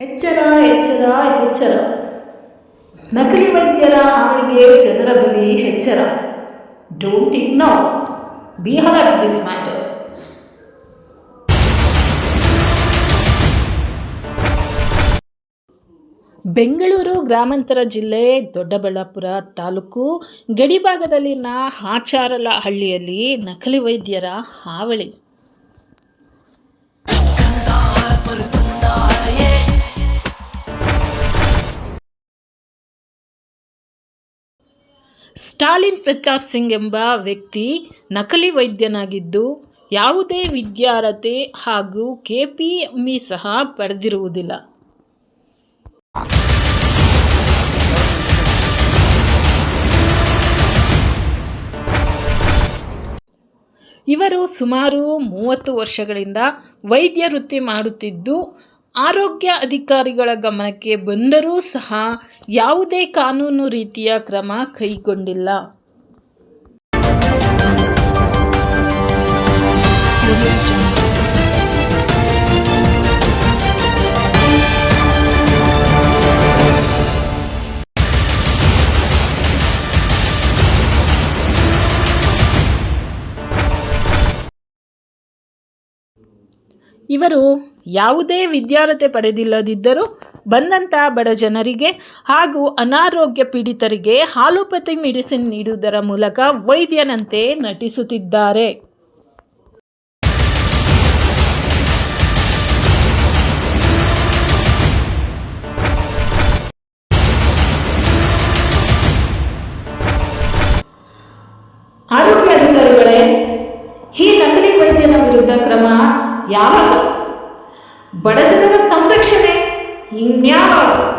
ಎಚ್ಚರ ಎಚ್ಚರ ಎಚ್ಚರ. ನಕಲಿ ವೈದ್ಯರ ಹಾವಳಿಗೆ ಜನರ ಬಲಿ ಎಚ್ಚರ. Don't ignore be alert this matter Bengaluru ಗ್ರಾಮಾಂತರ ಜಿಲ್ಲೆ ದೊಡ್ಡಬಳ್ಳಾಪುರ ತಾಲೂಕು ಗಡಿಭಾಗದಲ್ಲಿನ ಹಾಚಾರಲಹಳ್ಳಿಯಲ್ಲಿ ನಕಲಿ ವೈದ್ಯರ ಹಾವಳಿ. ಸ್ಟಾಲಿನ್ ಪ್ರತಾಪ್ ಸಿಂಗ್ ಎಂಬ ವ್ಯಕ್ತಿ ನಕಲಿ ವೈದ್ಯನಾಗಿದ್ದು, ಯಾವುದೇ ವಿದ್ಯಾರ್ಹತೆ ಹಾಗೂ ಕೆಪಿಎಂಇ ಸಹ ಪಡೆದಿರುವುದಿಲ್ಲ. ಇವರು ಸುಮಾರು ಮೂವತ್ತು ವರ್ಷಗಳಿಂದ ವೈದ್ಯ ವೃತ್ತಿ ಮಾಡುತ್ತಿದ್ದು ಆರೋಗ್ಯ ಅಧಿಕಾರಿಗಳ ಗಮನಕ್ಕೆ ಬಂದರೂ ಸಹ ಯಾವುದೇ ಕಾನೂನು ರೀತಿಯ ಕ್ರಮ ಕೈಗೊಂಡಿಲ್ಲ. ಇವರು ಯಾವುದೇ ವಿದ್ಯಾರ್ಹತೆ ಪಡೆದಿಲ್ಲದಿದ್ದರೂ ಬಂದಂಥ ಬಡ ಜನರಿಗೆ ಹಾಗೂ ಅನಾರೋಗ್ಯ ಪೀಡಿತರಿಗೆ ಹಾಲೋಪತಿ ಮೆಡಿಸಿನ್ ನೀಡುವುದರ ಮೂಲಕ ವೈದ್ಯನಂತೆ ನಟಿಸುತ್ತಿದ್ದಾರೆ. ಆರೋಗ್ಯ ಅಧಿಕಾರಿಗಳೇ, ಈ ನಕಲಿ ವೈದ್ಯನ ವಿರುದ್ಧ ಕ್ರಮ ಯಾವಾಗ? ಬಡಜನರ ಸಂರಕ್ಷಣೆ ಇನ್ಯಾವಾಗ